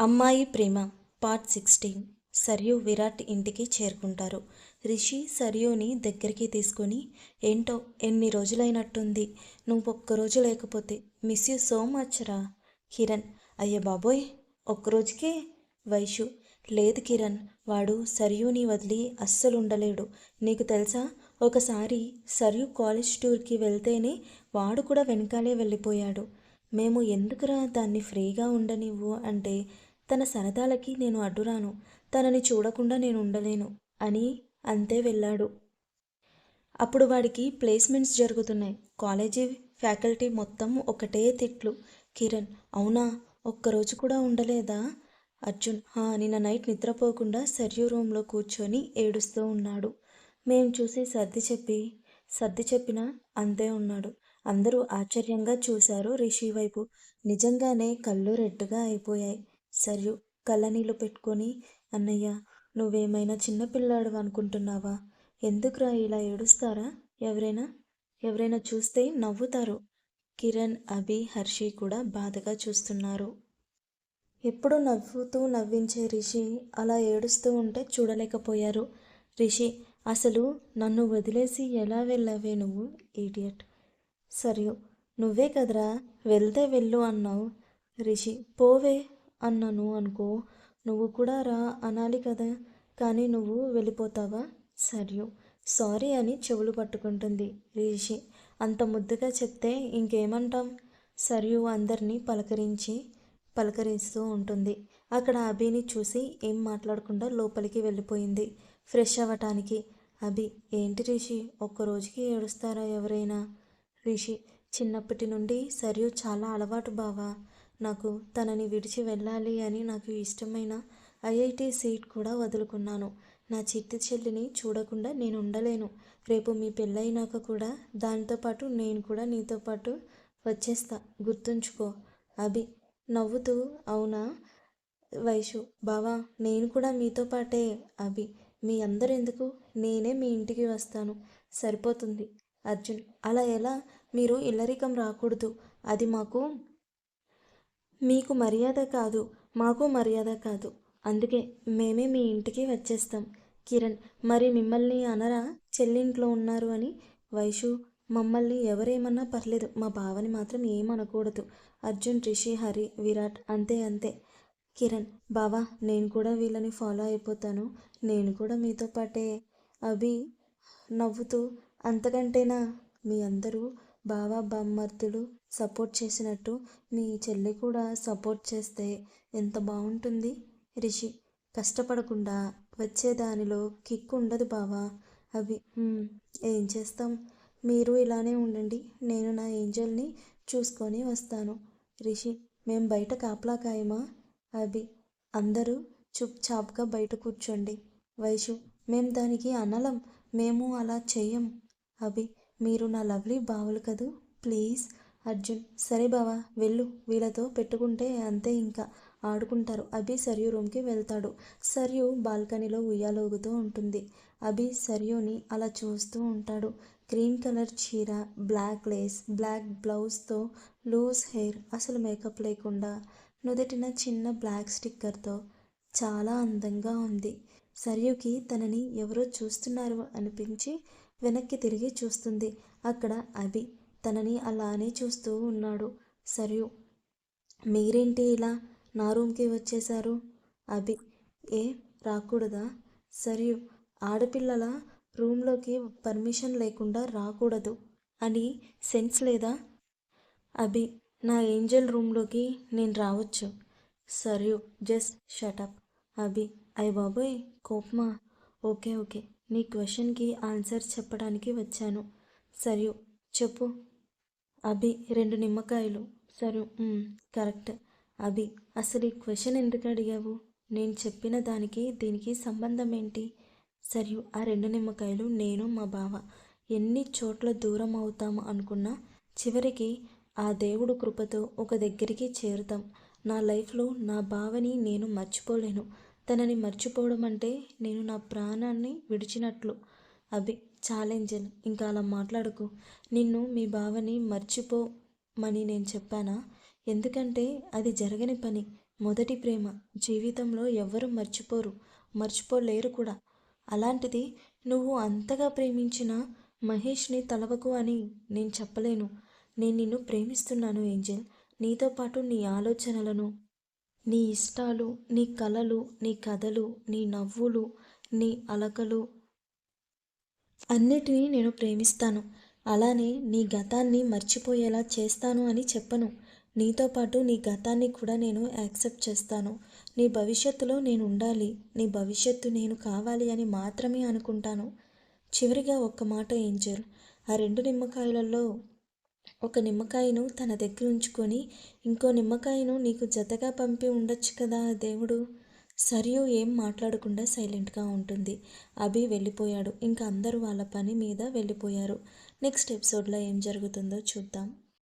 అమ్మాయి ప్రేమ part sixteen. Sarayu Virat ఇంటికి చేరుకుంటారు. రిషి సరియుని దగ్గరికి తీసుకొని ఏంటో ఎన్ని రోజులైనట్టుంది. నువ్వు ఒక్కరోజు లేకపోతే మిస్ యూ సో మచ్ రా. కిరణ్ అయ్య బాబోయ్ ఒక్కరోజుకే వైషు లేదు కిరణ్ వాడు సరియుని వదిలి అస్సలు ఉండలేడు. నీకు తెలుసా? ఒకసారి సరియు కాలేజ్ టూర్కి వెళ్తేనే వాడు కూడా వెనకాలే వెళ్ళిపోయాడు. మేము ఎందుకురా దాన్ని ఫ్రీగా ఉండనివ్వు? అంటే తన సరదాలకి నేను అడ్డురాను. తనని చూడకుండా నేను ఉండలేను అని అంతే వెళ్ళాడు. అప్పుడు వాడికి ప్లేస్మెంట్స్ జరుగుతున్నాయి. కాలేజీ ఫ్యాకల్టీ మొత్తం ఒకటే తిట్లు. కిరణ్ అవునా? ఒక్కరోజు కూడా ఉండలేదా? అర్జున్ హా నిన్న నైట్ నిద్రపోకుండా సర్యూ రూమ్లో కూర్చొని ఏడుస్తూ ఉన్నాడు. మేం చూసి సర్ది చెప్పి సర్ది చెప్పినా అంతే ఉన్నాడు. అందరూ ఆశ్చర్యంగా చూశారు రిషి వైపు. నిజంగానే కళ్ళు రెడ్డుగా అయిపోయాయి. సర్యు కళ్ళనీళ్ళు పెట్టుకొని అన్నయ్య నువ్వేమైనా చిన్నపిల్లాడు అనుకుంటున్నావా? ఎందుకురా ఇలా ఏడుస్తారా? ఎవరైనా? ఎవరైనా చూస్తే నవ్వుతారు. కిరణ్ అభి హర్షి కూడా బాధగా చూస్తున్నారు. ఎప్పుడు నవ్వుతూ నవ్వించే రిషి అలా ఏడుస్తూ ఉంటే చూడలేకపోయారు. రిషి అసలు నన్ను వదిలేసి ఎలా వెళ్ళావే నువ్వు ఈడియట్ సరియు నువ్వే కదరా వెళ్తే వెళ్ళు అన్నావు. రిషి పోవే. అన్నాను అనుకో. నువ్వు కూడా రా అనాలి కదా. కానీ నువ్వు వెళ్ళిపోతావా? సరియు. సారీ అని చెవులు పట్టుకుంటుంది రిషి. అంత ముద్దుగా చెప్తే ఇంకేమంటాం? సరియు అందరినీ పలకరించి పలకరిస్తూ ఉంటుంది. అక్కడ అభిని చూసి ఏం మాట్లాడకుండా లోపలికి వెళ్ళిపోయింది. ఫ్రెష్ అవ్వటానికి. అభి ఏంటి రిషి? ఒక్కరోజుకి ఏడుస్తారా ఎవరైనా? రిషి చిన్నప్పటి నుండి సరియు చాలా అలవాటు బావా. నాకు తనని విడిచి వెళ్ళాలి అని నాకు ఇష్టమైన ఐఐటి సీట్ కూడా వదులుకున్నాను. నా చిట్టి చెల్లిని చూడకుండా నేను ఉండలేను. రేపు మీ పెళ్ళైనాక కూడా దానితో పాటు నేను కూడా నీతో పాటు వచ్చేస్తా. గుర్తుంచుకో. అభి నవ్వుతూ అవునా? వైషు బావా నేను కూడా మీతో పాటే. అభి మీ అందరు ఎందుకు నేనే మీ ఇంటికి వస్తాను. సరిపోతుంది. అర్జున్ అలా ఎలా? మీరు ఇల్లరికం రాకూడదు. అది మాకు మీకు మర్యాద కాదు మాకు మర్యాద కాదు. అందుకే మేమే మీ ఇంటికి వచ్చేస్తాం. కిరణ్ మరి మిమ్మల్ని అనరా? చెల్లింట్లో ఉన్నారు అని. వైషు మమ్మల్ని ఎవరేమన్నా పర్లేదు మా బావని మాత్రం ఏమనకూడదు. అర్జున్ రిషి హరి విరాట్ అంతే అంతే. కిరణ్ బావా నేను కూడా వీళ్ళని ఫాలో అయిపోతాను. నేను కూడా మీతో పాటే. అభి నవ్వుతూ అంతకంటేనా? మీ అందరూ బావ బామ్మర్తులు సపోర్ట్ చేసినట్టు మీ చెల్లి కూడా సపోర్ట్ చేస్తే ఎంత బాగుంటుంది? రిషి కష్టపడకుండా వచ్చే దానిలో కిక్ ఉండదు బావా. అవి ఏం చేస్తాం? మీరు ఇలానే ఉండండి నేను నా ఏంజల్ని చూసుకొని వస్తాను. రిషి మేం బయట కాపలా కాయమా అభి అందరూ చుప్ చాప్గా బయట కూర్చోండి. వైషు మేం దానికి అనలం మేము అలా చెయ్యం. అభి మీరు నా లవ్లీ బావులు కదూ? ప్లీజ్. అర్జున్ సరే బావా వెళ్ళు. వీళ్ళతో పెట్టుకుంటే అంతే ఇంకా. ఆడుకుంటారు. అభి సరియు రూమ్కి వెళ్తాడు. సరియు బాల్కనీలో ఉయ్యాలోగుతూ ఉంటుంది. అభి సరియుని అలా చూస్తూ ఉంటాడు. గ్రీన్ కలర్ చీర బ్లాక్ లేస్ బ్లాక్ బ్లౌజ్తో లూజ్ హెయిర్ అసలు మేకప్ లేకుండా నుదుటిన చిన్న బ్లాక్ స్టిక్కర్తో చాలా అందంగా ఉంది. సరియుకి తనని ఎవరో చూస్తున్నారు అనిపించి వెనక్కి తిరిగి చూస్తుంది. అక్కడ అభి తనని అలానే చూస్తూ ఉన్నాడు. సరియు మీరేంటి ఇలా నా రూమ్కి వచ్చేశారు? అభి ఏ రాకూడదా? సరియు ఆడపిల్లల రూమ్లోకి పర్మిషన్ లేకుండా రాకూడదు అని సెన్స్ లేదా? అభి నా ఏంజల్ రూమ్లోకి నేను రావచ్చు. సరియు జస్ట్ షటప్ అభి అయ్య బాబోయ్ కోపమా? Okay okay. నీ క్వశ్చన్కి ఆన్సర్ చెప్పడానికి వచ్చాను. సరియు చెప్పు. అభి రెండు నిమ్మకాయలు. సరే కరెక్ట్. అభి అసలు ఈ క్వశ్చన్ ఎందుకు అడిగావు? నేను చెప్పిన దానికి దీనికి సంబంధం ఏంటి? సరియు ఆ రెండు నిమ్మకాయలు నేను మా బావ. ఎన్ని చోట్ల దూరం అవుతాము అనుకున్నా చివరికి ఆ దేవుడు కృపతో ఒక దగ్గరికి చేరుతాం. నా లైఫ్లో నా బావని నేను మర్చిపోలేను. తనని మర్చిపోవడం అంటే నేను నా ప్రాణాన్ని విడిచినట్లు. అభి ఛాలెంజన్ ఇంకా అలా మాట్లాడకు. నిన్ను మీ బావని మర్చిపోమని నేను చెప్పానా? ఎందుకంటే అది జరగని పని. మొదటి ప్రేమ. జీవితంలో ఎవ్వరూ మర్చిపోరు. మర్చిపోలేరు కూడా. అలాంటిది నువ్వు అంతగా ప్రేమించిన మహేష్ని తలవకు అని నేను చెప్పలేను. నేను నిన్ను ప్రేమిస్తున్నాను ఏంజెల్. నీతో పాటు నీ ఆలోచనలను నీ ఇష్టాలు నీ కలలు నీ కథలు నీ నవ్వులు నీ అలకలు అన్నిటినీ నేను ప్రేమిస్తాను. అలానే నీ గతాన్ని మర్చిపోయేలా చేస్తాను అని చెప్పను. నీతో పాటు నీ గతాన్ని కూడా నేను యాక్సెప్ట్ చేస్తాను. నీ భవిష్యత్తులో నేను ఉండాలి. నీ భవిష్యత్తు నేను కావాలి అని మాత్రమే అనుకుంటాను. చివరిగా ఒక్క మాట ఏంజల్? ఆ రెండు నిమ్మకాయలలో ఒక నిమ్మకాయను తన దగ్గర ఉంచుకొని ఇంకో నిమ్మకాయను నీకు జతగా పంపి ఉండొచ్చు కదా దేవుడు? సరియు ఏం మాట్లాడకుండా సైలెంట్గా ఉంటుంది. అభి వెళ్ళిపోయాడు. ఇంకా అందరూ వాళ్ళ పని మీద వెళ్ళిపోయారు. నెక్స్ట్ ఎపిసోడ్లో ఏం జరుగుతుందో చూద్దాం.